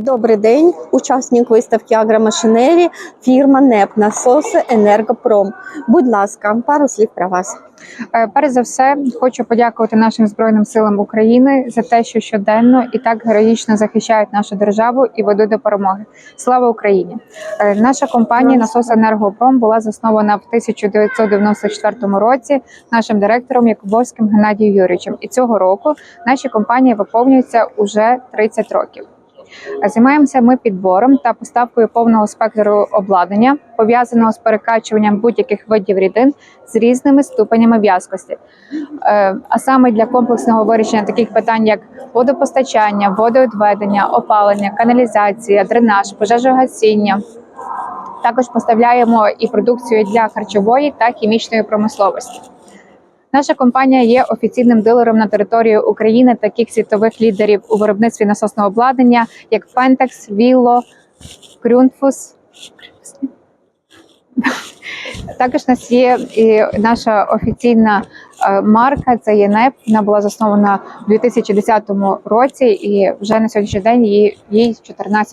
Добрий день, учасник виставки Агромашинері, фірма НЕП насоси Енергопром. Будь ласка, пару слів про вас. Е, Перш за все, хочу подякувати нашим збройним силам України за те, що щоденно і так героїчно захищають нашу державу і ведуть до перемоги. Слава Україні! Е, Наша компанія Насос Енергопром була заснована в 1994 році нашим директором Якубовським Геннадієм Юрійовичем. І цього року нашій компанії виповнюється уже 30 років. Займаємося ми підбором та поставкою повного спектру обладнання, пов'язаного з перекачуванням будь-яких видів рідин з різними ступенями в'язкості. Е, А саме для комплексного вирішення таких питань, як водопостачання, водовідведення, опалення, каналізація, дренаж, пожежогасіння. Також поставляємо і продукцію для харчової та хімічної промисловості. Наша компанія є офіційним дилером на території України таких світових лідерів у виробництві насосного обладнання, як Pentax, Willow, Grundfos. Також у нас є і наша офіційна е, марка, це є НЕП. Вона була заснована у 2010 році, і вже на сьогоднішній день їй 14